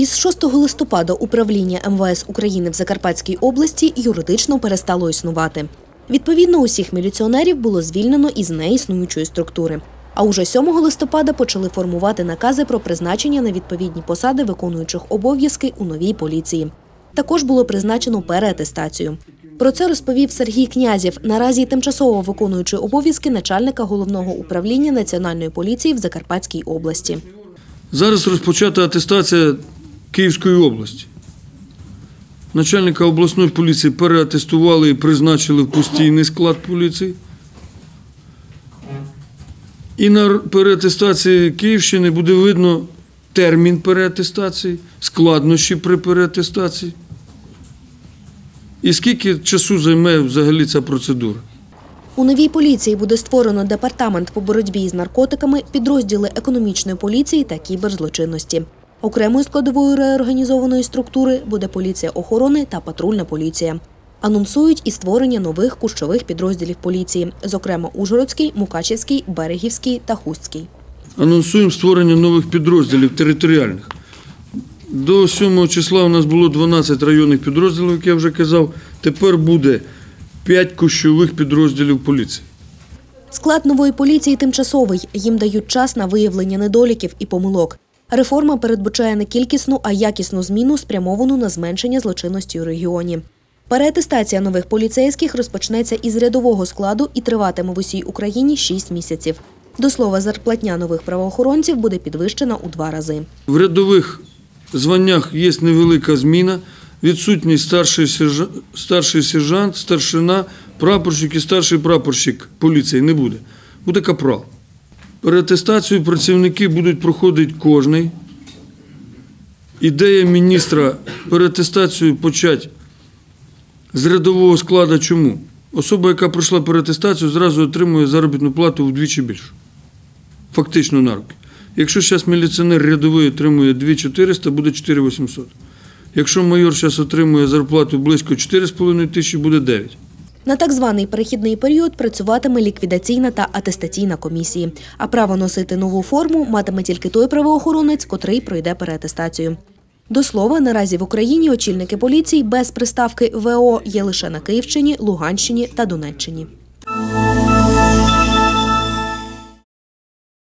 Із 6 листопада управління МВС України в Закарпатській області юридично перестало існувати. Відповідно, усіх міліціонерів було звільнено із неіснуючої структури. А уже 7 листопада почали формувати накази про призначення на відповідні посади виконуючих обов'язки у новій поліції. Також було призначено переатестацію. Про це розповів Сергій Князів, наразі тимчасово виконуючий обов'язки начальника головного управління Національної поліції в Закарпатській області. Зараз розпочата атестація Київської області. Начальника обласної поліції переатестували і призначили в постійний склад поліції. І на переатестації Київщини буде видно термін переатестації, складнощі при переатестації. І скільки часу займе взагалі ця процедура. У новій поліції буде створено департамент по боротьбі з наркотиками, підрозділи економічної поліції та кіберзлочинності. Окремою складовою реорганізованої структури буде поліція охорони та патрульна поліція. Анонсують і створення нових кущових підрозділів поліції, зокрема Ужгородський, Мукачівський, Берегівський та Хустський. Анонсуємо створення нових підрозділів територіальних. До 7 числа у нас було 12 районних підрозділів, як я вже казав. Тепер буде 5 кущових підрозділів поліції. Склад нової поліції тимчасовий. Їм дають час на виявлення недоліків і помилок. Реформа передбачає не кількісну, а якісну зміну, спрямовану на зменшення злочинності у регіоні. Переатестація нових поліцейських розпочнеться із рядового складу і триватиме в усій Україні 6 місяців. До слова, зарплатня нових правоохоронців буде підвищена у два рази. В рядових званнях є невелика зміна. Відсутній старший сержант, старший сержант, старшина, прапорщик і старший прапорщик поліції не буде. Буде капрал. Переатестацію працівники будуть проходити кожний. Ідея міністра переатестацію почати з рядового складу чому? Особа, яка пройшла переатестацію, зразу отримує заробітну плату вдвічі більше. Фактично на руки. Якщо зараз міліціонер рядовий отримує 2400, буде 4800. Якщо майор зараз отримує зарплату близько 4,5 тисячі, буде 9. На так званий перехідний період працюватиме ліквідаційна та атестаційна комісії. А право носити нову форму матиме тільки той правоохоронець, котрий пройде переатестацію. До слова, наразі в Україні очільники поліції без приставки ВО є лише на Київщині, Луганщині та Донеччині.